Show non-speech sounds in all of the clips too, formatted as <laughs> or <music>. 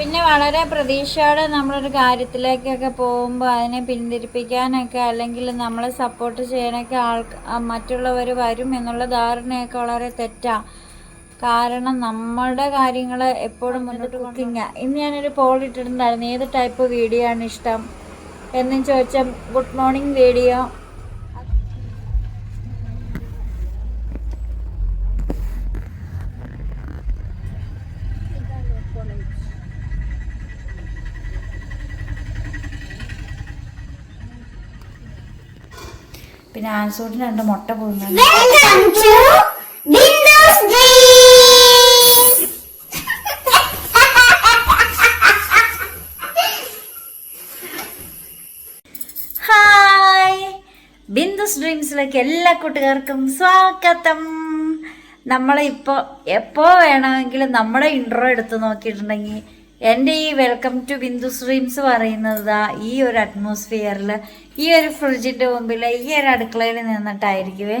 പിന്നെ വളരെ പ്രതീക്ഷയോടെ നമ്മളൊരു കാര്യത്തിലേക്കൊക്കെ പോകുമ്പോൾ അതിനെ പിന്തിരിപ്പിക്കാനൊക്കെ അല്ലെങ്കിൽ നമ്മളെ സപ്പോർട്ട് ചെയ്യാനൊക്കെ ആൾ മറ്റുള്ളവർ വരും എന്നുള്ള ധാരണയൊക്കെ വളരെ തെറ്റാണ് കാരണം നമ്മുടെ കാര്യങ്ങൾ എപ്പോഴും മുന്നോട്ട് കുക്കിംഗ് ഇന്ന് ഞാനൊരു പോൾ ഇട്ടിട്ടുണ്ടായിരുന്നു. ഏത് ടൈപ്പ് വീഡിയോ ആണ് ഇഷ്ടം? എന്നും ചോദിച്ചാൽ ഗുഡ് മോർണിംഗ് വീഡിയോ പിന്നെ ആൻസൂട്ടിന് രണ്ട് മുട്ട പോകുന്നുണ്ട്! ഹായ് ബിന്ദുസ് ഡ്രീംസിലേക്ക് എല്ലാ കൂട്ടുകാർക്കും സ്വാഗതം. നമ്മളിപ്പോൾ എപ്പോ വേണമെങ്കിലും നമ്മുടെ ഇൻട്രോ എടുത്ത് നോക്കിയിട്ടുണ്ടെങ്കിൽ എന്റെ ഈ വെൽക്കം ടു ബിന്ദു സ്ട്രീംസ് പറയുന്നത് ഈ ഒരു അറ്റ്മോസ്ഫിയറിൽ ഈ ഒരു ഫ്രിഡ്ജിന്റെ മുമ്പിൽ ഈ ഒരു അടുക്കളയിൽ നിന്നിട്ടായിരിക്കുവേ.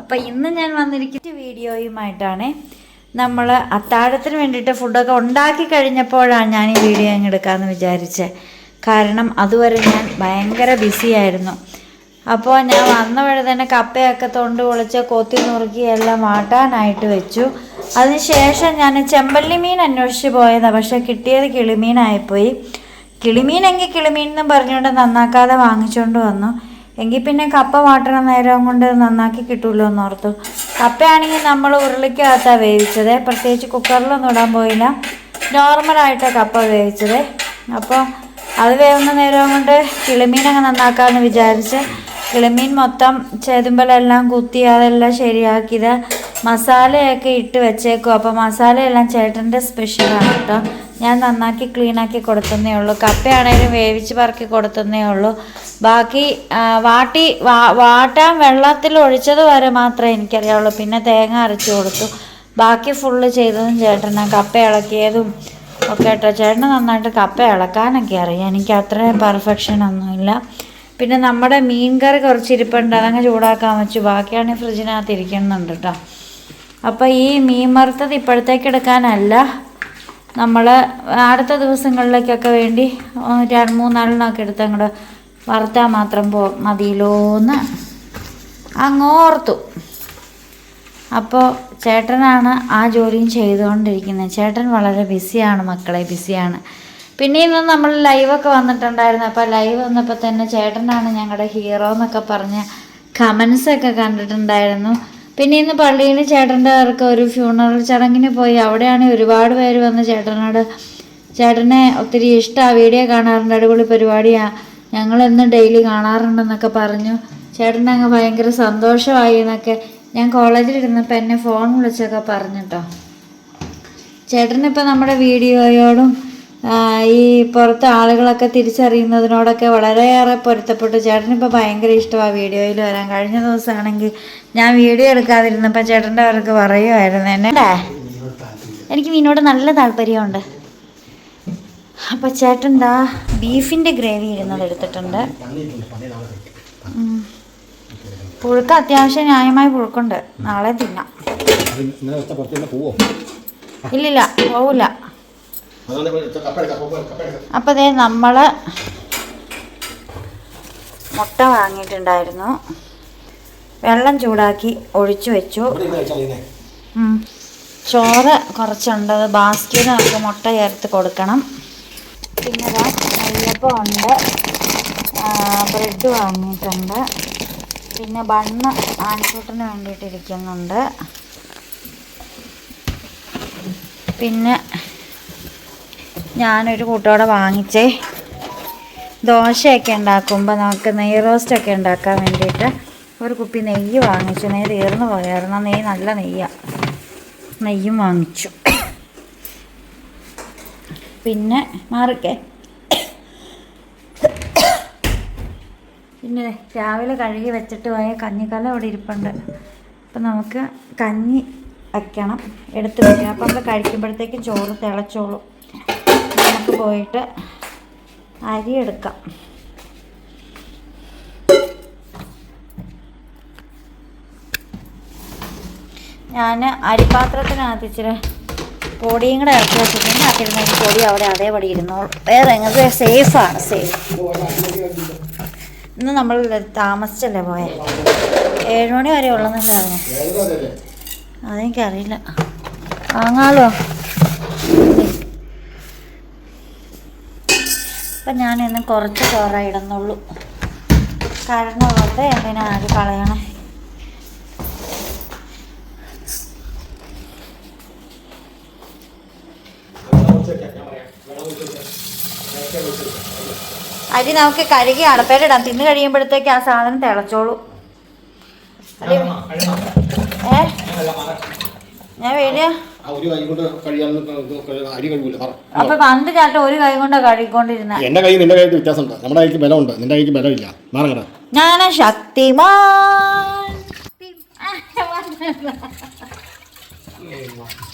അപ്പം ഇന്ന് ഞാൻ വന്നിരിക്കുന്ന വീഡിയോയുമായിട്ടാണ് നമ്മൾ അത്താഴത്തിന് വേണ്ടിയിട്ട് ഫുഡൊക്കെ ഉണ്ടാക്കി കഴിഞ്ഞപ്പോഴാണ് ഞാൻ ഈ വീഡിയോ അങ്ങ് എടുക്കാമെന്ന് വിചാരിച്ചത് കാരണം അതുവരെ ഞാൻ ഭയങ്കര ബിസി ആയിരുന്നു. അപ്പോൾ ഞാൻ വന്ന വഴി തന്നെ കപ്പയൊക്കെ തൊണ്ട് പൊളിച്ച് കൊത്തി നുറുക്കി എല്ലാം മാട്ടാനായിട്ട് വെച്ചു. അതിനുശേഷം ഞാൻ ചെമ്പല്ലി മീൻ അന്വേഷിച്ച് പോയതാണ് പക്ഷേ കിട്ടിയത് കിളിമീനായിപ്പോയി. കിളിമീനെങ്കിൽ കിളിമീൻ എന്നും പറഞ്ഞുകൊണ്ട് നന്നാക്കാതെ വാങ്ങിച്ചുകൊണ്ട് വന്നു. എങ്കിൽ പിന്നെ കപ്പ വാട്ടണ നേരം കൊണ്ട് നന്നാക്കി കിട്ടുമല്ലോ എന്ന് ഓർത്തു. കപ്പയാണെങ്കിൽ നമ്മൾ ഉരുളിക്കകത്താണ് വേവിച്ചത്. പ്രത്യേകിച്ച് കുക്കറിലൊന്നും ഇടാൻ പോയില്ല. നോർമലായിട്ടാണ് കപ്പ വേവിച്ചത്. അപ്പോൾ അത് വേവുന്ന നേരം കൊണ്ട് കിളിമീനങ്ങ് നന്നാക്കാമെന്ന് വിചാരിച്ച് കിളിമീൻ മൊത്തം ചേതുമ്പലെല്ലാം കുത്തി അതെല്ലാം ശരിയാക്കിയത് മസാലയൊക്കെ ഇട്ട് വെച്ചേക്കും. അപ്പോൾ മസാലയെല്ലാം ചേട്ടന്റെ സ്പെഷ്യലാണ് കേട്ടോ. ഞാൻ നന്നാക്കി ക്ലീനാക്കി കൊടുത്തന്നേ ഉള്ളൂ. കപ്പയാണേലും വേവിച്ച് പറക്കി കൊടുത്തന്നേ ഉള്ളൂ. ബാക്കി വാട്ടി വാ വാട്ടാൻ വെള്ളത്തിൽ ഒഴിച്ചത് വരെ മാത്രമേ എനിക്കറിയാവുള്ളൂ. പിന്നെ തേങ്ങ അരച്ച് കൊടുത്തു. ബാക്കി ഫുള്ള് ചെയ്തതും ചേട്ടനാണ് കപ്പ ഇളക്കിയതും ഒക്കെ കേട്ടോ. ചേട്ടന് നന്നായിട്ട് കപ്പ ഇളക്കാനൊക്കെ അറിയാം. എനിക്ക് അത്രയും പെർഫെക്ഷൻ ഒന്നുമില്ല പിന്നെ നമ്മുടെ മീൻ കറി കുറച്ച് ഇരിപ്പുണ്ട് അതങ്ങ് ചൂടാക്കാൻ വെച്ചു. ബാക്കിയാണെങ്കിൽ ഫ്രിഡ്ജിനകത്ത് ഇരിക്കുന്നുണ്ട് കേട്ടോ അപ്പോൾ ഈ മീൻ വറുത്തത് ഇപ്പോഴത്തേക്ക് എടുക്കാനല്ല. നമ്മൾ അടുത്ത ദിവസങ്ങളിലേക്കൊക്കെ വേണ്ടി രണ്ട് മൂന്നാളിനൊക്കെ എടുത്ത് അങ്ങോട്ട് വറുത്താൽ മാത്രം പോ മതിയിലോന്ന് അങ്ങോർത്തു അപ്പോൾ ചേട്ടനാണ് ആ ജോലിയും ചെയ്തുകൊണ്ടിരിക്കുന്നത്. ചേട്ടൻ വളരെ ബിസിയാണ് മക്കളെ ബിസിയാണ്. പിന്നെ ഇന്ന് നമ്മൾ ലൈവൊക്കെ വന്നിട്ടുണ്ടായിരുന്നു. അപ്പോൾ ലൈവ് വന്നപ്പോൾ തന്നെ ചേട്ടനാണ് ഞങ്ങളുടെ ഹീറോ എന്നൊക്കെ പറഞ്ഞ് കമൻസ് ഒക്കെ കണ്ടിട്ടുണ്ടായിരുന്നു. പിന്നെ ഇന്ന് പള്ളിയിൽ ചേട്ടന്റെ അവർക്ക് ഒരു ഫ്യൂണറൽ ചടങ്ങിന് പോയി. അവിടെയാണ് ഒരുപാട് പേര് വന്ന് ചേട്ടനോട് ചേട്ടനെ ഒത്തിരി ഇഷ്ടമാണ് വീഡിയോ കാണാറുണ്ട് അടിപൊളി പരിപാടിയാണ് ഞങ്ങൾ എന്നും ഡെയിലി കാണാറുണ്ടെന്നൊക്കെ പറഞ്ഞു. ചേട്ടൻ അങ്ങ് ഭയങ്കര സന്തോഷമായി എന്നൊക്കെ ഞാൻ കോളേജിലിരുന്നപ്പോൾ എന്നെ ഫോൺ വിളിച്ചൊക്കെ പറഞ്ഞിട്ടോ ചേട്ടനിപ്പോൾ നമ്മുടെ വീഡിയോയോടും ഈ പുറത്ത് ആളുകളൊക്കെ തിരിച്ചറിയുന്നതിനോടൊക്കെ വളരെയേറെ പൊരുത്തപ്പെട്ടു. ചേട്ടനിപ്പോൾ ഭയങ്കര ഇഷ്ടമാണ് വീഡിയോയിൽ വരാൻ. കഴിഞ്ഞ ദിവസമാണെങ്കിൽ ഞാൻ വീഡിയോ എടുക്കാതിരുന്നപ്പോൾ ചേട്ടന്റെ അവർക്ക് പറയുമായിരുന്നു എന്നെ. എനിക്ക് മീനോട് നല്ല താല്പര്യമുണ്ട്. അപ്പോൾ ചേട്ടൻ ദാ ബീഫിന്റെ ഗ്രേവി ഇരുന്നത് എടുത്തിട്ടുണ്ട്. പുഴുക്ക് അത്യാവശ്യം ന്യായമായ പുഴുക്കുണ്ട്. നാളെ തിന്നാം. ഇല്ലില്ല പോവില്ല അപ്പോൾ ദേ നമ്മൾ മുട്ട വാങ്ങിയിട്ടുണ്ടായിരുന്നു. വെള്ളം ചൂടാക്കി ഒഴിച്ചു വെച്ചു. ചോറ് കുറച്ചുണ്ട്. അത് നമുക്ക് മുട്ട ചേർത്ത് കൊടുക്കണം. പിന്നെ നെയ്യപ്പം ഉണ്ട്. ബ്രെഡ് വാങ്ങിയിട്ടുണ്ട്. പിന്നെ ബണ്ണ് ആൺകൂട്ടിന് വേണ്ടിയിട്ടിരിക്കുന്നുണ്ട് പിന്നെ ഞാനൊരു കൂട്ടോടെ വാങ്ങിച്ചേ. ദോശയൊക്കെ ഉണ്ടാക്കുമ്പോൾ നമുക്ക് നെയ് റോസ്റ്റൊക്കെ ഉണ്ടാക്കാൻ വേണ്ടിയിട്ട് ഒരു കുപ്പി നെയ്യ് വാങ്ങിച്ചു. നെയ്യ് തീർന്നു പോയായിരുന്നു. നെയ്യ് നല്ല നെയ്യാണ് നെയ്യും വാങ്ങിച്ചു. പിന്നെ മാറിക്കേ. പിന്നെ രാവിലെ കഴുകി വെച്ചിട്ട് പോയ കഞ്ഞിക്കല അവിടെ ഇരിപ്പുണ്ട്. അപ്പം നമുക്ക് കഞ്ഞി വയ്ക്കണം എടുത്ത് വയ്ക്കണം അപ്പം നമ്മൾ കഴിക്കുമ്പോഴത്തേക്കും ചോറ് തിളച്ചോളും. പോയിട്ട് അരി എടുക്കാം. ഞാൻ അരിപാത്രത്തിനകത്ത് ഇച്ചിരി പൊടിയും കൂടെ ഇറക്കി വെച്ചിട്ടുണ്ട്. അതിൽ നിന്ന് പൊടി അവിടെ അതേപടി ഇരുന്നോളൂ. വേറെ എങ്ങനെ സേഫാണ് സേഫ്. ഇന്ന് നമ്മൾ താമസിച്ചല്ലേ പോയെ? ഏഴുമണി വരെ ഉള്ളതെന്നല്ലേ പറഞ്ഞു അതെനിക്കറിയില്ല. വാങ്ങാലോ? അപ്പം ഞാൻ ഇന്ന് കുറച്ച് ചോറ ഇടുന്നുള്ളൂ. കാരണം വെറുതെ എന്തിനാ ആര് കളയണേ? അരി നമുക്ക് കഴുകി അടപ്പേലിടാം തിന്നു കഴിയുമ്പോഴത്തേക്ക് ആ സാധനം തിളച്ചോളൂ. ഏ? ഞാൻ വേടിയ ആ ഒരു കൈ കൊണ്ട് കഴിയാൻ അരി കഴിയൂല പറ. അപ്പൊ പണ്ട് ചാട്ട ഒരു കൈ കൊണ്ട് കഴുകിക്കൊണ്ടിരുന്ന. എന്റെ കൈ നിന്റെ കൈക്ക് വ്യത്യാസമുണ്ട്. നമ്മുടെ കൈക്ക് ബലമുണ്ട്. നിന്റെ കൈക്ക് ബലമില്ല. മാറങ്ങട ഞാൻ ശക്തിമാൻ.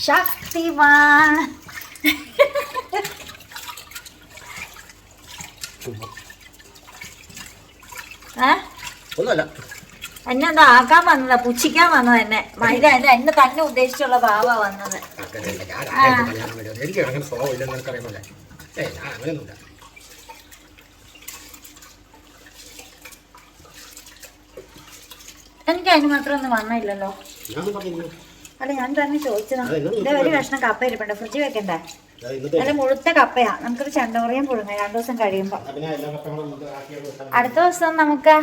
ശക്തിമാൻ ഒന്നുമല്ല. എന്നെ എന്താ ആക്കാൻ വന്നതാ പുച്ഛിക്കാൻ വന്നത് എന്നെ. മൈദ എന്നെ എന്നെ തന്നെ ഉദ്ദേശിച്ചുള്ള ഭാവ വന്നത്. എനിക്ക് അങ്ങനെ സ്വഭാവം ഇല്ലെന്ന് എനിക്കറിയാമല്ലേ ഏ ഞാൻ അങ്ങനെയൊന്നുമില്ല. എനിക്ക് അതിന് മാത്രം ഒന്നും വന്നില്ലല്ലോ. അല്ല ഞാൻ തന്നെ ചോദിച്ചതാ. അതെ, ഇന്ന് ഇതേ ഒരു കഷ്ണം കപ്പ ഇരിപ്പുണ്ട്. ഫ്രിഡ്ജ് വെക്കണ്ടേ? അല്ല മുഴുത്ത കപ്പയാ. നമുക്കൊരു ചെണ്ടമുറിയും പുഴുങ്ങ. രണ്ടു ദിവസം കഴിയുമ്പോ. അടുത്ത ദിവസം നമുക്ക്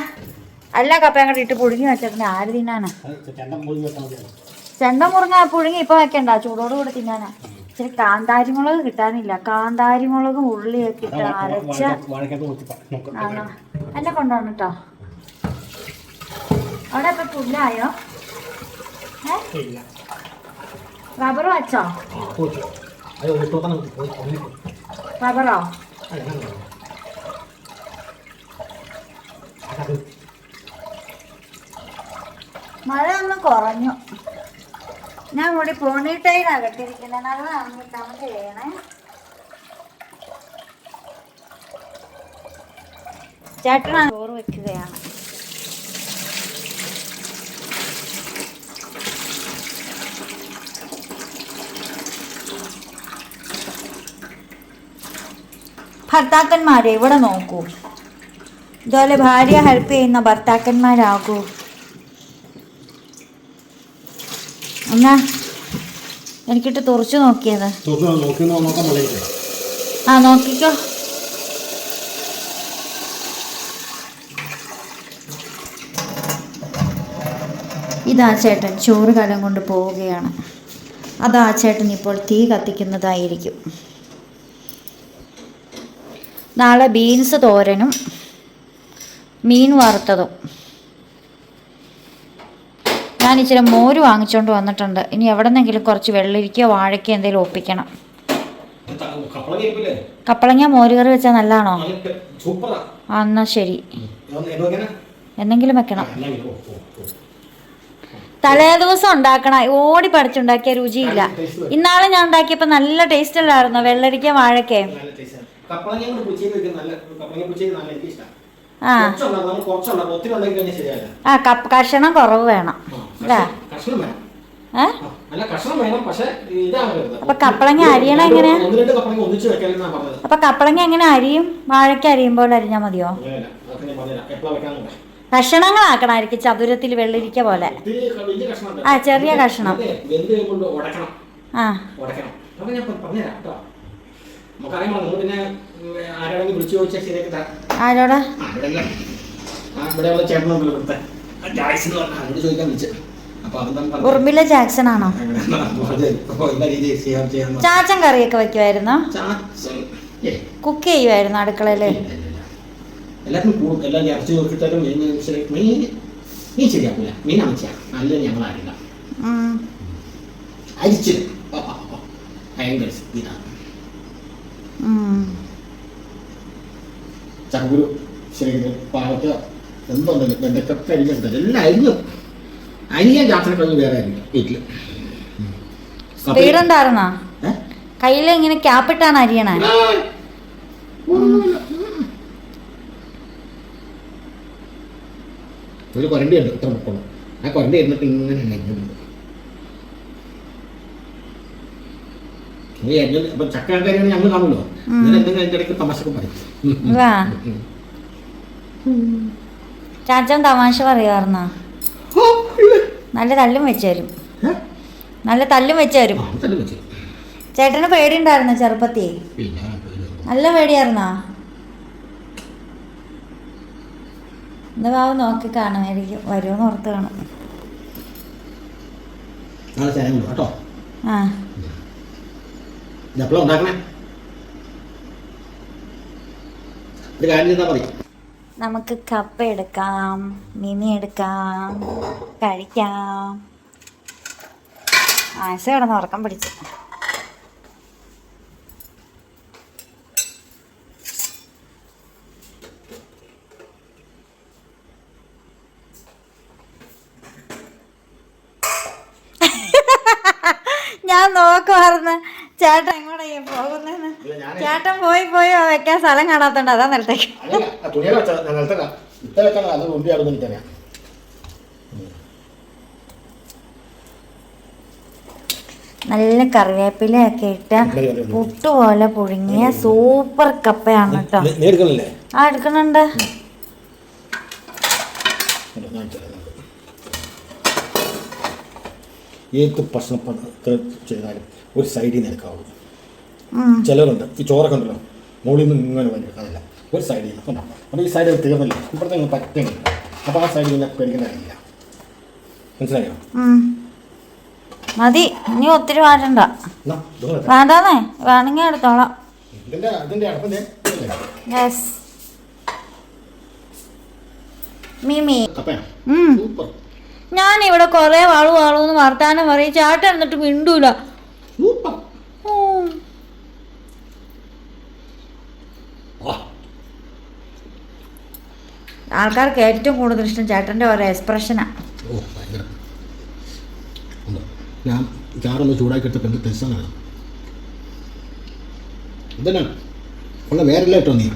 എല്ലാ കപ്പയും കൂടെ ഇട്ട് പുഴുങ്ങി വെച്ചിട്ടുണ്ട് ആര് തിന്നാനാ? ചെണ്ടം മുറുങ്ങ പുഴുങ്ങി ഇപ്പൊ വെക്കണ്ട. ചൂടോട് കൂടെ തിന്നാനാ. ഇച്ചിരി കാന്താരി മുളക് കിട്ടാനില്ല. കാന്താരി മുളകും ഉള്ളിയൊക്കെ ഇട്ട് അരച്ച എന്നെ കൊണ്ടുവന്നു കേട്ടോ അവിടെ ഇപ്പൊ പുല്ലായോ? റബ്ബർ വെച്ചോ? പോയി റബ്ബറോ മഴ കുറഞ്ഞു. ഞാൻ കൂടി പോണിട്ടയിലാ കെട്ടിയിരിക്കുന്നത് നല്ല നന്നിട്ടാണ് ചെയ്യണേ. ചേട്ടനാണ് ചോറ് വെക്കുകയാണ്. ഭർത്താക്കന്മാരെ ഇവിടെ നോക്കൂ. ഇതുപോലെ ഭാര്യ ഹെൽപ്പ് ചെയ്യുന്ന ഭർത്താക്കന്മാരാകൂ. എന്നാ എനിക്കിട്ട് തുറച്ചു നോക്കിയത്. ആ നോക്കിക്കോ. ഇതാ ചേട്ടൻ ചോറ് കലം കൊണ്ട് പോവുകയാണ്. അതാ ചേട്ടൻ ഇപ്പോൾ തീ കത്തിക്കുന്നതായിരിക്കും. നാളെ ബീൻസ് തോരനും മീൻ വറുത്തതും. ഞാൻ ഇച്ചിരി മോര് വാങ്ങിച്ചുകൊണ്ട് വന്നിട്ടുണ്ട്. ഇനി എവിടെന്നെങ്കിലും കുറച്ച് വെള്ളരിക്കയോ വാഴയ്ക്കോ എന്തെങ്കിലും ഒപ്പിക്കണം. കപ്പളങ്ങ മോര് കറി വെച്ചാൽ നല്ലതാണോ എന്നാ ശരി. എന്തെങ്കിലും വെക്കണം. തലേ ദിവസം ഉണ്ടാക്കണ ഓടി പഠിച്ചുണ്ടാക്കിയ രുചിയില്ല. ഇന്നാളെ ഞാൻ ഉണ്ടാക്കിയപ്പോ നല്ല ടേസ്റ്റ് അല്ലായിരുന്നോ വെള്ളരിക്ക വാഴക്കേ ആ. ആ കഷണം കുറവ് വേണം. അപ്പൊ കപ്പളങ്ങ അരിയണ എങ്ങനെ? അപ്പൊ കപ്പളങ്ങ എങ്ങനെ അരിയും? വാഴയ്ക്ക അരിയുമ്പോൾ അരിഞ്ഞാ മതിയോ? കഷണങ്ങളാക്കണായിരിക്കും ചതുരത്തിൽ വെള്ളിരിക്ക പോലെ. ആ, ചെറിയ കഷ്ണം. ആ. ആരോടാ? ഇവിടെ ചേട്ടനുണ്ടല്ലോ അവരോട് ചോദിക്കാൻ വിളിച്ചു. അതെന്താ ജാക്സൺ ആണോ? ചാച്ചൻ കറിയൊക്കെ വെക്കുമായിരുന്നോ കുക്ക് ചെയ്യുമായിരുന്നു അടുക്കളയിൽ? ചകുരു ശരിക്കും പാവക്ക എന്തുണ്ടല്ലോ വെണ്ടക്കൊക്കെ എല്ലാം അരിഞ്ഞു ചാച്ചനെ കഴിഞ്ഞ് വേറെ വീട്ടിൽ. ഉണ്ടായിരുന്നോ ഇങ്ങനെ ക്യാപ്പിട്ടാണ് അരിയണ. ഒരു കൊരണ്ടി ഉണ്ട് ഇത്ര പൊക്കോളം ആ കൊരണ്ടി ഇരുന്നിട്ട് ഇങ്ങനെ അരിഞ്ഞുണ്ട് ഈ എങ്ങനെ ഇപ്പൊ ചക്ക കറിയാണ് ഞങ്ങൾ കാണുമല്ലോ ഇങ്ങനെ എന്തെങ്കിലും അതിന്റെ ഇടയ്ക്ക് തമാശക്ക് പറയും. വാ. ചാച്ചൻ തമാശ ഇല്ല. നല്ല തല്ലും വെച്ച് തരും നല്ല തല്ലും വെച്ച് തരും. ചേട്ടന് പേടിയുണ്ടായിരുന്നോ ചെറുപ്പത്തി നല്ല പേടിയായിരുന്നോ? എന്താ ബാബു നോക്കി കാണുമായിരിക്കും വരുമെന്ന് ഓർത്ത് കാണും. ആ. ഉണ്ടാക്കണേ? ഒരു കാര്യം ചെയ്താൽ മതി. നമുക്ക് കപ്പ എടുക്കാം മിനി എടുക്കാം കഴിക്കാം. ആശ കിടന്ന് ഉറക്കം പിടിച്ചു. ഞാൻ നോക്കുമായിരുന്നു ചേട്ടൻ എങ്ങോട്ടാ പോകുന്നേന്ന് ചേട്ടൻ പോയി പോയി വെക്കാൻ സ്ഥലം കാണാത്തണ്ട അതാ നിലത്തേക്ക് നല്ല കറിവേപ്പിലയൊക്കെ ഇട്ട് പുട്ടുപോലെ പുഴുങ്ങിയ സൂപ്പർ കപ്പയാണ് കേട്ടോ. ആ എടുക്കണുണ്ട്. ഏത് ഭക്ഷണം പ- ചെയ്താലും ഒരു സൈഡിൽ നിന്ന് എടുക്കാവുള്ളൂ. ചിലവരുണ്ട്. ചിലരുണ്ട് ഈ ചോറൊക്കെ ഉണ്ടല്ലോ. മുകളിൽ നിന്ന് ഇങ്ങനെ വലിയെടുക്കാതില്ല ഒരു സൈഡിൽ നിന്ന്. ഉണ്ടാവും. അപ്പോൾ ഈ സൈഡിൽ തീർന്നില്ല. ഇപ്പോഴത്തെ നിങ്ങൾ പറ്റുന്നില്ല അപ്പോൾ ആ സൈഡിൽ നിന്ന് പേടിക്കുന്ന കാര്യമില്ല മനസ്സിലായോ. മതി. ഇനി ഒത്തിരി മാറ്റണ്ട വേണ്ടേ. വേണ്ടാന്നേ. വേണമെങ്കിൽ എടുത്തോളാം? യെസ് മിമി സൂപ്പർ. ഞാൻ ഇവിടെ കൊറേ വാളു വാളു എന്ന് വർത്താനം പറയും. ചേട്ടൻ എന്നിട്ട് മിണ്ടൂല. ആൾക്കാർക്ക് ഏറ്റവും കൂടുതൽ ഇഷ്ടം ചേട്ടന്റെ ഓരോ എക്സ്പ്രഷനാണ് ഞാൻ ചാറൊന്ന് ചൂടാക്കി ഇതന്നെ ഉള്ള ഇട്ടോ നീ.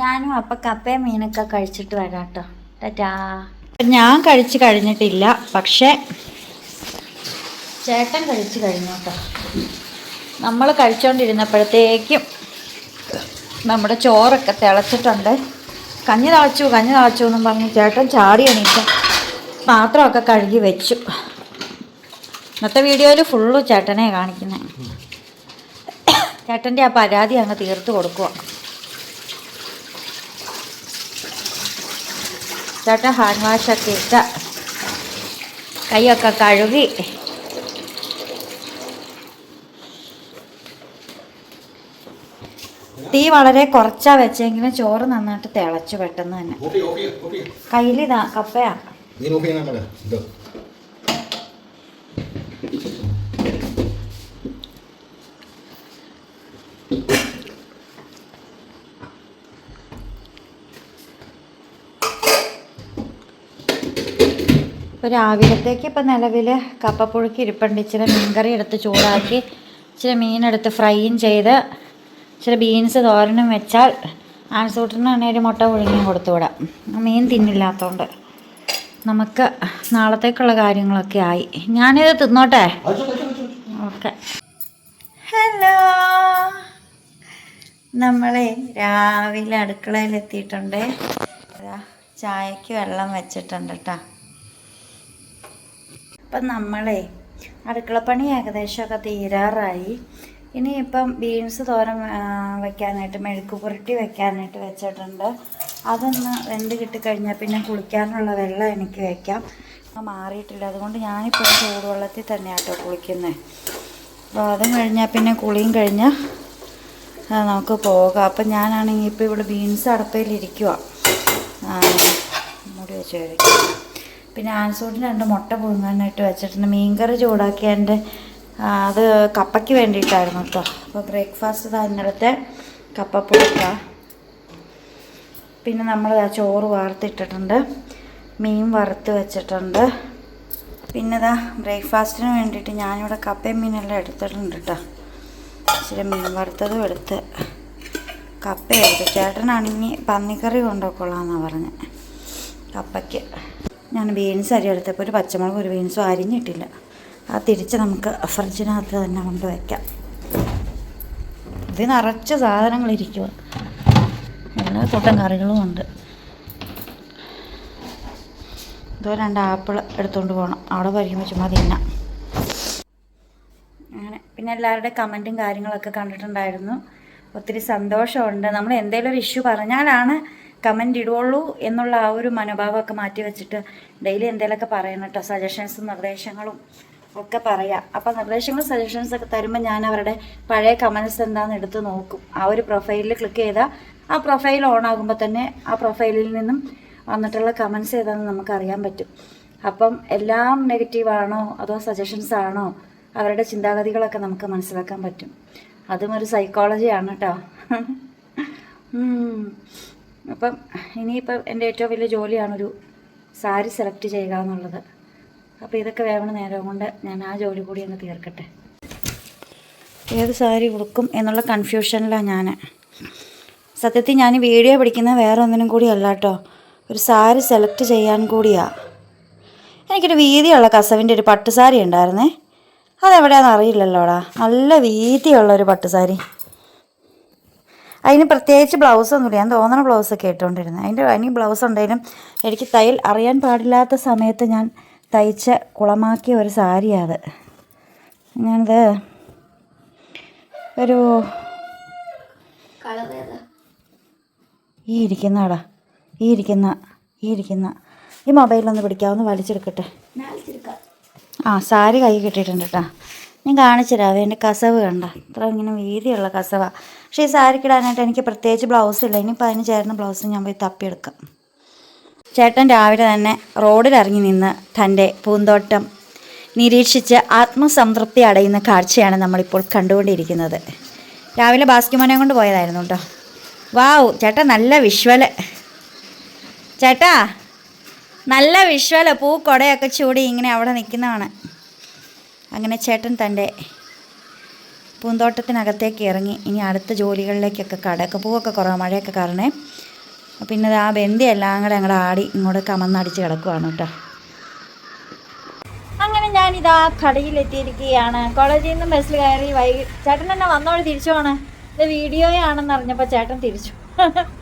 ഞാനും അപ്പം കപ്പയും മീനൊക്കെ കഴിച്ചിട്ട് വരാം കേട്ടോ ടാറ്റാ ഞാൻ കഴിച്ചു കഴിഞ്ഞിട്ടില്ല പക്ഷേ ചേട്ടൻ കഴിച്ചു കഴിഞ്ഞു കേട്ടോ നമ്മൾ കഴിച്ചുകൊണ്ടിരുന്നപ്പോഴത്തേക്കും നമ്മുടെ ചോറൊക്കെ തിളച്ചിട്ടുണ്ട്. കഞ്ഞി തിളച്ചു കഞ്ഞി തിളച്ചു എന്നും പറഞ്ഞ് ചേട്ടൻ ചാടി എണീറ്റ് പാത്രമൊക്കെ കഴുകി വെച്ചു. ഇന്നത്തെ വീഡിയോയിൽ ഫുള്ള് ചേട്ടനെ കാണിക്കുന്നത് ചേട്ടന്റെ ആ പരാതി അങ്ങ് തീർത്ത് കൊടുക്കുക ചേട്ടൻ ഹാൻഡ് വാഷൊക്കെ ഇട്ട. കൈയൊക്കെ കഴുകി. തീ വളരെ കുറച്ചാ വെച്ചെങ്കിലും ചോറ് നന്നായിട്ട് തിളച്ചു പെട്ടെന്ന് തന്നെ. ചെയ്യ്. കയ്യിലിതാ കപ്പയാ. നീ രാവിലത്തേക്ക് ഇപ്പോൾ നിലവിൽ കപ്പപ്പുഴുക്ക് ഇരിപ്പുണ്ട്. ഇച്ചിരി മീൻകറി എടുത്ത് ചൂടാക്കി ഇച്ചിരി മീനെടുത്ത് ഫ്രൈയും ചെയ്ത് ഇച്ചിരി ബീൻസ് തോരനും വെച്ചാൽ ആൺസൂട്ടിന് ഒരു മുട്ട പുഴുങ്ങിയും കൊടുത്തു വിടാം. മീൻ തിന്നില്ലാത്തതുകൊണ്ട് നമുക്ക് നാളത്തേക്കുള്ള കാര്യങ്ങളൊക്കെ ആയി. ഞാനിത് തിന്നോട്ടെ? ഓക്കെ. ഹലോ. നമ്മളെ രാവിലെ അടുക്കളയിൽ എത്തിയിട്ടുണ്ട് ചായക്ക് വെള്ളം വെച്ചിട്ടുണ്ട് കേട്ടോ അപ്പം നമ്മളെ അടുക്കളപ്പണി ഏകദേശമൊക്കെ തീരാറായി. ഇനിയിപ്പം ബീൻസ് തോരൻ വെക്കാനായിട്ട് മെഴുക്ക് പുരട്ടി വെക്കാനായിട്ട് വെച്ചിട്ടുണ്ട്. അതൊന്ന് വെന്ത് കിട്ടിക്കഴിഞ്ഞാൽ പിന്നെ കുളിക്കാനുള്ള വെള്ളം എനിക്ക് അത് മാറിയിട്ടില്ല. അതുകൊണ്ട് ഞാനിപ്പോൾ ചൂടുവെള്ളത്തിൽ തന്നെയാണ് കേട്ടോ കുളിക്കുന്നത് അപ്പോൾ അതും കഴിഞ്ഞാൽ പിന്നെ കുളിയും കഴിഞ്ഞാൽ നമുക്ക് പോകാം. അപ്പം ഞാനാണെങ്കിൽ ഇപ്പോൾ ഇവിടെ ബീൻസ് അടപ്പയിലിരിക്കുക മുടി വെച്ച് കഴിക്കും. പിന്നെ ആൻസൂട്ടിന് രണ്ട് മുട്ട പുഴുങ്ങാനായിട്ട് വെച്ചിട്ടുണ്ട്. മീൻകറി ചൂടാക്കി എന്റെ അത് കപ്പയ്ക്ക് വേണ്ടിയിട്ടായിരുന്നു കേട്ടോ അപ്പോൾ ബ്രേക്ക്ഫാസ്റ്റ് ഇന്നലത്തെ കപ്പപ്പുഴുക്ക. പിന്നെ നമ്മൾ ചോറ് വറുത്തിട്ടിട്ടുണ്ട് മീൻ വറുത്ത് വെച്ചിട്ടുണ്ട്. പിന്നെ ഇതാ ബ്രേക്ക്ഫാസ്റ്റിന് വേണ്ടിയിട്ട് ഞാനിവിടെ കപ്പയും മീനെല്ലാം എടുത്തിട്ടുണ്ട് കേട്ടോ ഇച്ചിരി മീൻ വറുത്തതും എടുത്ത് കപ്പ എടുത്ത്. ചേട്ടനാണെങ്കിൽ പന്നിക്കറി കൊണ്ടുപോയിക്കൊള്ളാമെന്നാണ് പറഞ്ഞത് കപ്പയ്ക്ക്. ഞാൻ ബീൻസ് അരി എടുത്തപ്പോൾ ഒരു പച്ചമുളക് ഒരു ബീൻസും അരിഞ്ഞിട്ടില്ല. ആ തിരിച്ച് നമുക്ക് ഫ്രിഡ്ജിനകത്ത് തന്നെ കൊണ്ട് വയ്ക്കാം ഇത് നിറച്ച് സാധനങ്ങളിരിക്കുക എല്ലാ കൂട്ടം കറികളും ഉണ്ട്. ഇതോ രണ്ട് ആപ്പിൾ എടുത്തുകൊണ്ട് പോകണം അവിടെ പരിക്കുമ്പോൾ ചുമ്മാ തിന്നാം. അങ്ങനെ. പിന്നെ എല്ലാവരുടെ കമന്റും കാര്യങ്ങളൊക്കെ കണ്ടിട്ടുണ്ടായിരുന്നു. ഒത്തിരി സന്തോഷമുണ്ട്. നമ്മൾ എന്തെങ്കിലും ഒരു ഇഷ്യൂ പറഞ്ഞാലാണ് കമന്റ് ഇടുള്ളൂ എന്നുള്ള ആ ഒരു മനോഭാവമൊക്കെ മാറ്റി വെച്ചിട്ട് ഡെയിലി എന്തെങ്കിലുമൊക്കെ പറയണം കേട്ടോ സജഷൻസും നിർദ്ദേശങ്ങളും ഒക്കെ പറയാം. അപ്പം നിർദ്ദേശങ്ങളും സജഷൻസ് ഒക്കെ തരുമ്പോൾ ഞാൻ അവരുടെ പഴയ കമൻസ് എന്താണെന്ന് എടുത്ത് നോക്കും. ആ ഒരു പ്രൊഫൈലിൽ ക്ലിക്ക് ചെയ്താൽ ആ പ്രൊഫൈൽ ഓൺ ആകുമ്പോൾ തന്നെ ആ പ്രൊഫൈലിൽ നിന്നും വന്നിട്ടുള്ള കമൻസ് ഏതാണെന്ന് നമുക്ക് അറിയാൻ പറ്റും. അപ്പം എല്ലാം നെഗറ്റീവാണോ അതോ സജഷൻസ് ആണോ അവരുടെ ചിന്താഗതികളൊക്കെ നമുക്ക് മനസ്സിലാക്കാൻ പറ്റും. അതും ഒരു സൈക്കോളജിയാണ് കേട്ടോ. <laughs> അപ്പം ഇനിയിപ്പം എന്റെ ഏറ്റവും വലിയ ജോലിയാണൊരു സാരി സെലക്ട് ചെയ്യുക എന്നുള്ളത്. അപ്പോൾ ഇതൊക്കെ വേവണ നേരം കൊണ്ട് ഞാൻ ആ ജോലി കൂടി അങ്ങ് തീർക്കട്ടെ. ഏത് സാരി ഉടുക്കും എന്നുള്ള കൺഫ്യൂഷനിലാണ് ഞാൻ സത്യത്തിൽ ഞാൻ വീഡിയോ പിടിക്കുന്നത് വേറെ ഒന്നിനും കൂടി അല്ല കേട്ടോ. ഒരു സാരി സെലക്ട് ചെയ്യാൻ കൂടിയാ. എനിക്കൊരു വീതിയുള്ള കസവിന്റെ ഒരു പട്ടുസാരി ഉണ്ടായിരുന്നേ. അതെവിടെയാണെന്ന് അറിയില്ലല്ലോടാ. നല്ല വീതിയുള്ള ഒരു പട്ടുസാരി. അതിന് പ്രത്യേകിച്ച് ബ്ലൗസ് ഒന്നുമില്ല. ഞാൻ തോന്നണ ബ്ലൗസൊക്കെ ഇട്ടുകൊണ്ടിരുന്നത് അതിന്റെ അതിന് ബ്ലൗസ് ഉണ്ടെങ്കിലും എനിക്ക് തയ്യൽ അറിയാൻ പാടില്ലാത്ത സമയത്ത് ഞാൻ തയ്ച്ച് കുളമാക്കിയ ഒരു സാരിയാണ് അത്. ഞാനിത് ഒരു ഈ ഇരിക്കുന്നടാ. ഈ ഇരിക്കുന്ന ഈ ഇരിക്കുന്ന. ഈ മൊബൈലൊന്ന് പിടിക്കാവുന്ന വലിച്ചെടുക്കട്ടെ. ആ സാരി കൈ കിട്ടിയിട്ടുണ്ട് കേട്ടോ ഞാൻ കാണിച്ചു തരാം എന്റെ കസവ് കണ്ട. ഇത്ര ഇങ്ങനെ വീതിയുള്ള കസവ. പക്ഷേ ഈ സാരിക്കിടാനായിട്ട് എനിക്ക് പ്രത്യേകിച്ച് ബ്ലൗസ് ഇല്ല. ഇനിയിപ്പോൾ അതിന് ചേർന്ന ബ്ലൗസ് ഞാൻ പോയി തപ്പിയെടുക്കാം. ചേട്ടൻ രാവിലെ തന്നെ റോഡിലിറങ്ങി നിന്ന് തന്റെ പൂന്തോട്ടം നിരീക്ഷിച്ച് ആത്മസംതൃപ്തി അടയുന്ന കാഴ്ചയാണ് നമ്മളിപ്പോൾ കണ്ടുകൊണ്ടിരിക്കുന്നത്. രാവിലെ ബാസ്കിമോനെ കൊണ്ട് പോയതായിരുന്നു കേട്ടോ. വാവ് ചേട്ടാ നല്ല വിഷ്വൽ. ചേട്ടാ നല്ല വിഷ്വൽ. പൂ കൊടയൊക്കെ ചൂടി ഇങ്ങനെ അവിടെ നിൽക്കുന്നതാണ്. അങ്ങനെ ചേട്ടൻ തന്റെ പൂന്തോട്ടത്തിനകത്തേക്ക് ഇറങ്ങി. ഇനി അടുത്ത ജോലികളിലേക്കൊക്കെ കടക്ക പൂവൊക്കെ കുറവ് മഴയൊക്കെ കാരണേ. പിന്നെ ആ ബന്തി എല്ലാം കൂടെ അങ്ങോട്ട് ആടി ഇങ്ങോട്ട് കമന്നടിച്ച് കിടക്കുവാണ് കേട്ടോ. അങ്ങനെ ഞാനിതാ കടയിലെത്തിയിരിക്കുകയാണ്. കോളേജിൽ നിന്ന് ബസ്സിൽ കയറി വൈകി ചേട്ടൻ തന്നെ വന്നോടെ തിരിച്ചു പോണേ. ഇത് വീഡിയോയാണെന്ന് അറിഞ്ഞപ്പോൾ ചേട്ടൻ തിരിച്ചു. <laughs>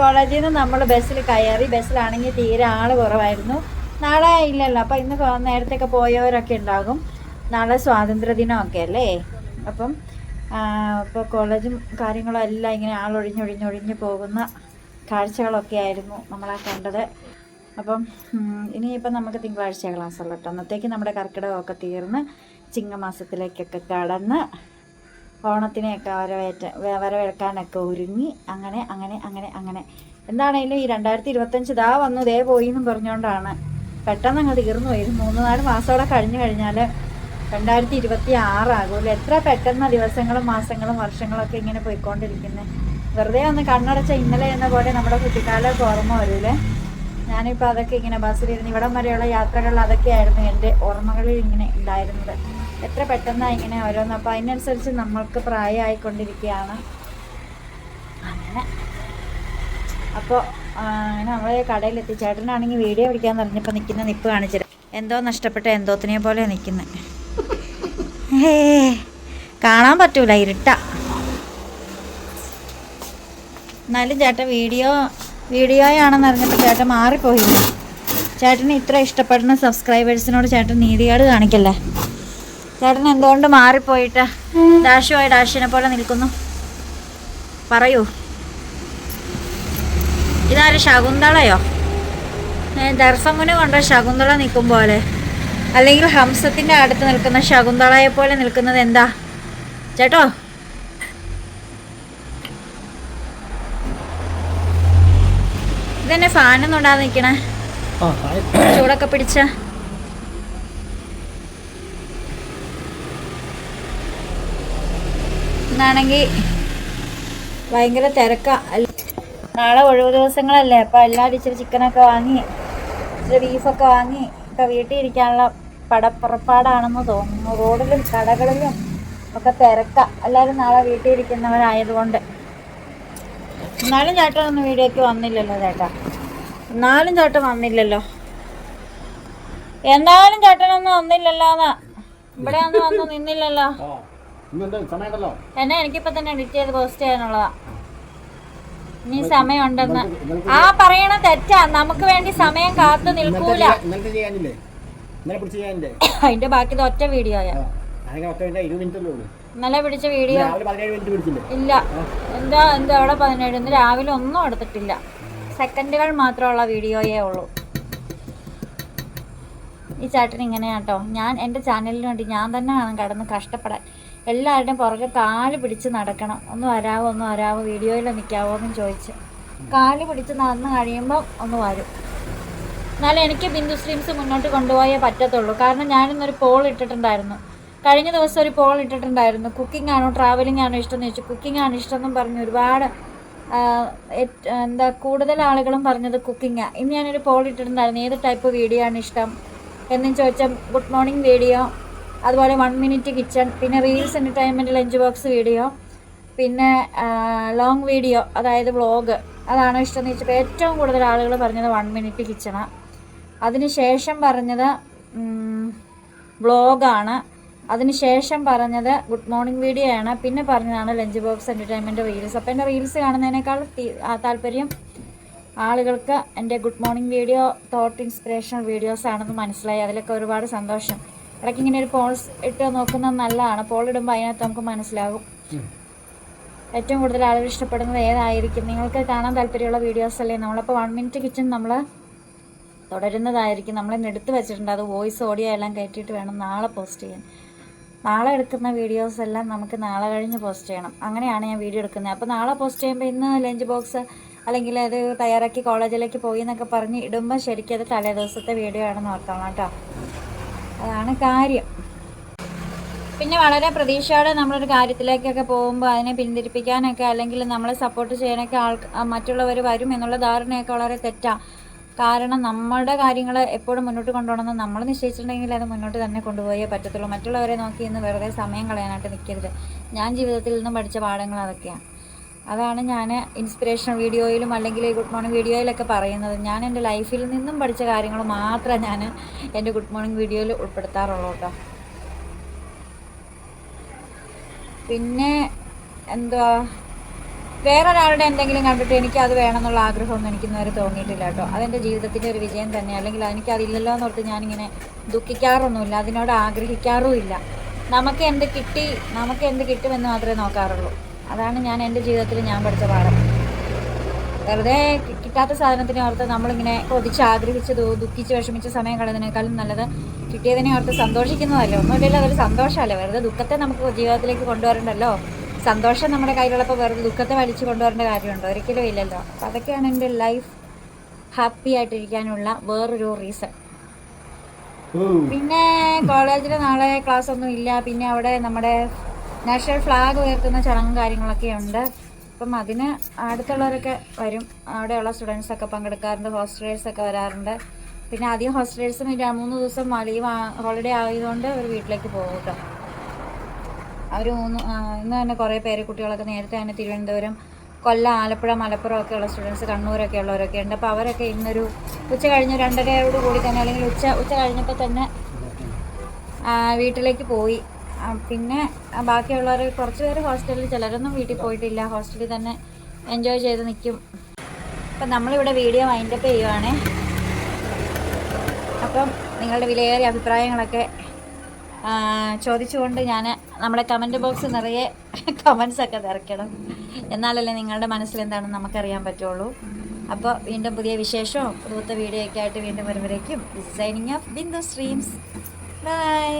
കോളേജിൽ നിന്ന് നമ്മൾ ബസ്സിൽ കയറി ബസ്സിലാണെങ്കിൽ തീരെ ആൾ കുറവായിരുന്നു. നാളെ ഇല്ലല്ലോ. അപ്പം ഇന്ന് നേരത്തെ നേരത്തെയൊക്കെ പോയവരൊക്കെ ഉണ്ടാകും. നാളെ സ്വാതന്ത്ര്യ ദിനമൊക്കെ അല്ലേ അപ്പം ഇപ്പോൾ കോളേജും കാര്യങ്ങളും എല്ലാം ഇങ്ങനെ ആളൊഴിഞ്ഞൊഴിഞ്ഞൊഴിഞ്ഞ് പോകുന്ന കാഴ്ചകളൊക്കെ ആയിരുന്നു നമ്മളാ കണ്ടത്. അപ്പം ഇനിയിപ്പം നമുക്ക് തിങ്കളാഴ്ച ക്ലാസ് ഉള്ളൂ കേട്ടോ അന്നത്തേക്ക് നമ്മുടെ കർക്കിടകമൊക്കെ തീർന്ന് ചിങ്ങമാസത്തിലേക്കൊക്കെ കടന്ന് ഓണത്തിനെയൊക്കെ വരവേറ്റ വരവേൽക്കാനൊക്കെ ഒരുങ്ങി അങ്ങനെ അങ്ങനെ അങ്ങനെ അങ്ങനെ. എന്താണേലും ഈ രണ്ടായിരത്തി ഇരുപത്തഞ്ച് ഇതാ വന്നു ദേ പോയി എന്നും പറഞ്ഞുകൊണ്ടാണ് പെട്ടെന്ന് അങ്ങ് തീർന്നു പോയി. മൂന്ന് നാല് മാസത്തോടെ കഴിഞ്ഞു കഴിഞ്ഞാൽ രണ്ടായിരത്തി ഇരുപത്തി ആറാകുമല്ലോ എത്ര പെട്ടെന്ന് ദിവസങ്ങളും മാസങ്ങളും വർഷങ്ങളൊക്കെ ഇങ്ങനെ പോയിക്കൊണ്ടിരിക്കുന്നത് വെറുതെ ഒന്ന് കണ്ണടച്ച ഇന്നലെ എന്ന പോലെ നമ്മുടെ കുട്ടിക്കാലം ഓർമ്മ വരൂലേ? ഞാനിപ്പോൾ അതൊക്കെ ഇങ്ങനെ ബസ്സിലിരുന്ന് ഇവിടം വരെയുള്ള യാത്രകൾ അതൊക്കെയായിരുന്നു എന്റെ ഓർമ്മകളിൽ ഇങ്ങനെ ഉണ്ടായിരുന്നത്. എത്ര പെട്ടെന്നാണ് ഇങ്ങനെ ഓരോന്ന്. അപ്പോൾ അതിനനുസരിച്ച് നമ്മൾക്ക് പ്രായമായിക്കൊണ്ടിരിക്കുകയാണ്. അങ്ങനെ. അപ്പോൾ നമ്മൾ കടയിലെത്തി. ചേട്ടനാണെങ്കിൽ വീഡിയോ പിടിക്കാൻ പറഞ്ഞപ്പോൾ നിൽക്കുന്ന നിപ്പ് കാണിച്ചിട്ട് എന്തോ നഷ്ടപ്പെട്ട എന്തോത്തിനെ പോലെ നിൽക്കുന്നത് ഏ കാണാൻ പറ്റൂല ഇരുട്ട. എന്നാലും ചേട്ടൻ വീഡിയോ വീഡിയോയാണെന്ന് അറിഞ്ഞപ്പോൾ ചേട്ടൻ മാറിപ്പോയി. ചേട്ടന് ഇത്ര ഇഷ്ടപ്പെടുന്ന സബ്സ്ക്രൈബേഴ്സിനോട് ചേട്ടൻ നീതികേട് കാണിക്കല്ലേ? ചേട്ടൻ എന്തുകൊണ്ട് മാറിപ്പോയിട്ട് ഡാഷുമായി ഡാഷിനെ പോലെ നിൽക്കുന്നു? പറയൂ. ഇതാര്? ശകുന്തളയോ? ദർസമുനെ കൊണ്ട ശകുന്തള നിൽക്കും പോലെ അല്ലെങ്കിൽ ഹംസത്തിന്റെ അടുത്ത് നിൽക്കുന്ന ശകുന്തളയെ പോലെ നിൽക്കുന്നത് എന്താ? ചേട്ടോ? ഇതെന്നെ ഫാനൊന്നും ഉണ്ടാതെ നിൽക്കണേ ചൂടൊക്കെ പിടിച്ച. ഇന്നാണെങ്കിൽ ഭയങ്കര തിരക്കാ. നാളെ ഒഴിവ് ദിവസങ്ങളല്ലേ? അപ്പം എല്ലാവരും ഇച്ചിരി ചിക്കനൊക്കെ വാങ്ങി ഇച്ചിരി ബീഫൊക്കെ വാങ്ങി ഒക്കെ വീട്ടിൽ ഇരിക്കാനുള്ള പടപ്പുറപ്പാടാണെന്ന് തോന്നുന്നു. റോഡിലും കടകളിലും ഒക്കെ തിരക്ക. എല്ലാവരും നാളെ വീട്ടിൽ ഇരിക്കുന്നവരായതുകൊണ്ട്. എന്നാലും ചേട്ടൻ ഒന്നും വീഡിയോക്ക് വന്നില്ലല്ലോ ചേട്ടാ. എന്നാലും ചേട്ടൻ വന്നില്ലല്ലോ. എന്നാലും ചേട്ടനൊന്നും വന്നില്ലല്ലോ ഇവിടെ ഒന്നും വന്ന് നിന്നില്ലല്ലോ. എന്നെ എനിക്കിപ്പോ തന്നെ എഡിറ്റ് ചെയ്ത് പോസ്റ്റ് ചെയ്യാനുള്ളതാ. ഇനി സമയമുണ്ടെന്ന്. ആ പറയണ തെറ്റാ. നമുക്ക് വേണ്ടി സമയം കാത്തു നിൽക്കൂല. <coughs> അതിന്റെ ബാക്കി ഒറ്റ വീഡിയോ ഇന്നലെ പിടിച്ച വീഡിയോ ഇല്ല. എന്താ എന്താ അവിടെ പതിനേഴ്? ഇന്ന് രാവിലെ ഒന്നും എടുത്തിട്ടില്ല. സെക്കൻഡുകൾ മാത്രമുള്ള വീഡിയോയേ ഉള്ളൂ. ഈ ചേട്ടൻ ഇങ്ങനെയാട്ടോ. ഞാൻ എന്റെ ചാനലിന് വേണ്ടി ഞാൻ തന്നെ കടന്ന് കഷ്ടപ്പെടാൻ. എല്ലാവരുടെയും പുറകെ കാൽ പിടിച്ച് നടക്കണം. ഒന്ന് വരാവോ ഒന്ന് വരാവോ വീഡിയോയിൽ നിൽക്കാവോ എന്നും ചോദിച്ച്. കാൽ പിടിച്ച് നടന്ന് കഴിയുമ്പോൾ ഒന്ന് വരും. എന്നാലും എനിക്ക് ബിന്ദു സ്ട്രീംസ് മുന്നോട്ട് കൊണ്ടുപോയേ പറ്റത്തുള്ളൂ. കാരണം ഞാനിന്നൊരു പോൾ ഇട്ടിട്ടുണ്ടായിരുന്നു. കഴിഞ്ഞ ദിവസം ഒരു പോൾ ഇട്ടിട്ടുണ്ടായിരുന്നു. കുക്കിംഗ് ആണോ ട്രാവലിംഗ് ആണോ ഇഷ്ടം എന്ന് ചോദിച്ചു. കുക്കിംഗ് ആണ് ഇഷ്ടം എന്നും പറഞ്ഞ് ഒരുപാട് എന്താ കൂടുതൽ ആളുകളും പറഞ്ഞത് കുക്കിംഗാണ് ഇന്ന് ഞാനൊരു പോൾ ഇട്ടിട്ടുണ്ടായിരുന്നു. ഏത് ടൈപ്പ് വീഡിയോ ആണ് ഇഷ്ടം എന്നും ചോദിച്ചാൽ ഗുഡ് മോർണിംഗ് വീഡിയോ. അതുപോലെ വൺ മിനിറ്റ് കിച്ചൺ പിന്നെ reels entertainment lunch box video പിന്നെ ലോങ് വീഡിയോ അതായത് വ്ളോഗ് അതാണ് ഇഷ്ടം എന്ന് വെച്ചപ്പോൾ ഏറ്റവും കൂടുതൽ ആളുകൾ പറഞ്ഞത് വൺ മിനിറ്റ് കിച്ചണാണ് അതിനുശേഷം പറഞ്ഞത് വ്ളോഗാണ് അതിനുശേഷം പറഞ്ഞത് ഗുഡ് മോർണിംഗ് വീഡിയോ ആണ്. പിന്നെ പറഞ്ഞതാണ് ലഞ്ച് ബോക്സ് എന്റർടൈൻമെന്റ് റീൽസ് അപ്പോൾ എന്റെ റീൽസ് കാണുന്നതിനേക്കാൾ താല്പര്യം ആളുകൾക്ക് എന്റെ good morning video thought inspirational videos ആണെന്ന് മനസ്സിലായി. അതിലൊക്കെ ഒരുപാട് സന്തോഷം. ഇടയ്ക്ക് ഇങ്ങനെ ഒരു പോൾസ് ഇട്ട് നോക്കുന്നത് നല്ലതാണ്. പോൾ ഇടുമ്പോൾ അതിനകത്ത് നമുക്ക് മനസ്സിലാകും. ഏറ്റവും കൂടുതൽ ആളുകൾ ഇഷ്ടപ്പെടുന്നത് ഏതായിരിക്കും? നിങ്ങൾക്ക് കാണാൻ താല്പര്യമുള്ള വീഡിയോസ് അല്ലേ? നമ്മളപ്പോൾ വൺ മിനിറ്റ് കിച്ചൺ നമ്മൾ തുടരുന്നതായിരിക്കും. നമ്മളിന്ന് എടുത്ത് വെച്ചിട്ടുണ്ട്. അത് വോയിസ് ഓഡിയോ എല്ലാം കയറ്റിയിട്ട് വേണം നാളെ പോസ്റ്റ് ചെയ്യാൻ. നാളെ എടുക്കുന്ന വീഡിയോസ് എല്ലാം നമുക്ക് നാളെ കഴിഞ്ഞ് പോസ്റ്റ് ചെയ്യണം. അങ്ങനെയാണ് ഞാൻ വീഡിയോ എടുക്കുന്നത്. അപ്പോൾ നാളെ പോസ്റ്റ് ചെയ്യുമ്പോൾ ഇന്ന് ലഞ്ച് ബോക്സ് അല്ലെങ്കിൽ അത് തയ്യാറാക്കി കോളേജിലേക്ക് പോയി എന്നൊക്കെ പറഞ്ഞ് ഇടുമ്പോൾ ശരിക്കും അത് തലേ ദിവസത്തെ വീഡിയോ ആണെന്ന് ഓർത്തോളാം കേട്ടോ. അതാണ് കാര്യം. പിന്നെ വളരെ പ്രതീക്ഷയോടെ നമ്മളൊരു കാര്യത്തിലേക്കൊക്കെ പോകുമ്പോൾ അതിനെ പിന്തിരിപ്പിക്കാനൊക്കെ അല്ലെങ്കിൽ നമ്മളെ സപ്പോർട്ട് ചെയ്യാനൊക്കെ ആൾ മറ്റുള്ളവർ വരും എന്നുള്ള ധാരണയൊക്കെ വളരെ തെറ്റാണ് കാരണം നമ്മുടെ കാര്യങ്ങൾ എപ്പോഴും മുന്നോട്ട് കൊണ്ടുപോകണമെന്ന് നമ്മൾ നിശ്ചയിച്ചിട്ടുണ്ടെങ്കിൽ അത് മുന്നോട്ട് തന്നെ കൊണ്ടുപോയേ പറ്റത്തുള്ളൂ. മറ്റുള്ളവരെ നോക്കി ഇന്ന് വെറുതെ സമയം കളയാനായിട്ട് നിൽക്കരുത് ഞാൻ ജീവിതത്തിൽ നിന്നും പഠിച്ച പാഠങ്ങൾ അതൊക്കെയാണ് അതാണ് ഞാൻ ഇൻസ്പിറേഷൻ വീഡിയോയിലും അല്ലെങ്കിൽ ഗുഡ് മോർണിംഗ് വീഡിയോയിലൊക്കെ പറയുന്നത്. ഞാൻ എന്റെ ലൈഫിൽ നിന്നും പഠിച്ച കാര്യങ്ങൾ മാത്രമേ ഞാൻ എന്റെ ഗുഡ് മോർണിംഗ് വീഡിയോയിൽ ഉൾപ്പെടുത്താറുള്ളൂ കേട്ടോ പിന്നെ എന്തുവാ? വേറൊരാളുടെ എന്തെങ്കിലും കണ്ടിട്ട് എനിക്ക് അത് വേണമെന്നുള്ള ആഗ്രഹമൊന്നും എനിക്ക് ഇന്നുവരെ തോന്നിയിട്ടില്ല കേട്ടോ. അതെന്റെ ജീവിതത്തിന്റെ ഒരു വിജയം തന്നെ. അല്ലെങ്കിൽ എനിക്ക് അതില്ലല്ലോ എന്നോർത്ത് ഞാനിങ്ങനെ ദുഃഖിക്കാറൊന്നുമില്ല. അതിനോട് ആഗ്രഹിക്കാറുമില്ല. നമുക്ക് എന്ത് കിട്ടി നമുക്ക് എന്ത് കിട്ടുമെന്ന് മാത്രമേ നോക്കാറുള്ളൂ. അതാണ് ഞാൻ എന്റെ ജീവിതത്തിൽ ഞാൻ പഠിച്ച പാഠം. വെറുതെ കിട്ടാത്ത സാധനത്തിനെ ഓർത്ത് നമ്മളിങ്ങനെ കൊതിച്ച് ആഗ്രഹിച്ച് ദുഃഖിച്ച് വിഷമിച്ച് സമയം കളയുന്നതിനേക്കാളും നല്ലത് കിട്ടിയതിനെ ഓർത്ത് സന്തോഷിക്കുന്നതല്ലേ? ഒന്നുമില്ലല്ലോ അതൊരു സന്തോഷമല്ലേ? വെറുതെ ദുഃഖത്തെ നമുക്ക് ജീവിതത്തിലേക്ക് കൊണ്ടുവരണ്ടല്ലോ? സന്തോഷം നമ്മുടെ കയ്യിലുള്ളപ്പോൾ വെറുതെ ദുഃഖത്തെ വലിച്ചു കൊണ്ടുവരേണ്ട കാര്യമുണ്ടോ? ഒരിക്കലും ഇല്ലല്ലോ. അപ്പം അതൊക്കെയാണ് എന്റെ ലൈഫ് ഹാപ്പി ആയിട്ടിരിക്കാനുള്ള വേറൊരു റീസൺ പിന്നെ കോളേജിൽ നാളെ ക്ലാസ് ഒന്നും ഇല്ല. പിന്നെ അവിടെ നമ്മുടെ നാഷണൽ ഫ്ലാഗ് ഉയർത്തുന്ന ചടങ്ങും കാര്യങ്ങളൊക്കെ ഉണ്ട്. അപ്പം അതിന് അടുത്തുള്ളവരൊക്കെ വരും. അവിടെയുള്ള സ്റ്റുഡൻസൊക്കെ പങ്കെടുക്കാറുണ്ട് ഹോസ്റ്റലേഴ്സ് ഒക്കെ വരാറുണ്ട്. പിന്നെ ആദ്യം ഹോസ്റ്റലേഴ്സും മൂന്ന് ദിവസം ലീവ് ഹോളിഡേ ആയതുകൊണ്ട് അവർ വീട്ടിലേക്ക് പോകും കേട്ടോ അവർ മൂന്ന് ഇന്ന് തന്നെ കുറേ പേര് കുട്ടികളൊക്കെ നേരത്തെ തന്നെ തിരുവനന്തപുരം കൊല്ലം ആലപ്പുഴ മലപ്പുറം ഒക്കെ ഉള്ള സ്റ്റുഡൻസ് കണ്ണൂരൊക്കെ ഉള്ളവരൊക്കെ ഉണ്ട്. അപ്പോൾ അവരൊക്കെ ഇന്നൊരു ഉച്ച കഴിഞ്ഞ് രണ്ടരയോട് കൂടി തന്നെ അല്ലെങ്കിൽ ഉച്ച ഉച്ച കഴിഞ്ഞപ്പോൾ തന്നെ വീട്ടിലേക്ക് പോയി. പിന്നെ ബാക്കിയുള്ളവർ കുറച്ച് പേര് ഹോസ്റ്റലിൽ ചിലരൊന്നും വീട്ടിൽ പോയിട്ടില്ല. ഹോസ്റ്റലിൽ തന്നെ എൻജോയ് ചെയ്ത് നിൽക്കും അപ്പം നമ്മളിവിടെ വീഡിയോ വൈൻഡപ്പ് ചെയ്യുവാണേ. അപ്പം നിങ്ങളുടെ വിലയേറിയ അഭിപ്രായങ്ങളൊക്കെ ചോദിച്ചുകൊണ്ട് ഞാൻ നമ്മുടെ കമന്റ് ബോക്സ് നിറയെ കമൻസൊക്കെ നിറയ്ക്കണം. എന്നാലല്ലേ നിങ്ങളുടെ മനസ്സിൽ എന്താണെന്ന് നമുക്കറിയാൻ പറ്റുള്ളൂ. അപ്പോൾ വീണ്ടും പുതിയ വിശേഷവും പുതുത്ത വീഡിയോ ഒക്കെ ആയിട്ട് വീണ്ടും വരുമ്പോഴേക്കും. Designing of Bindu streams bye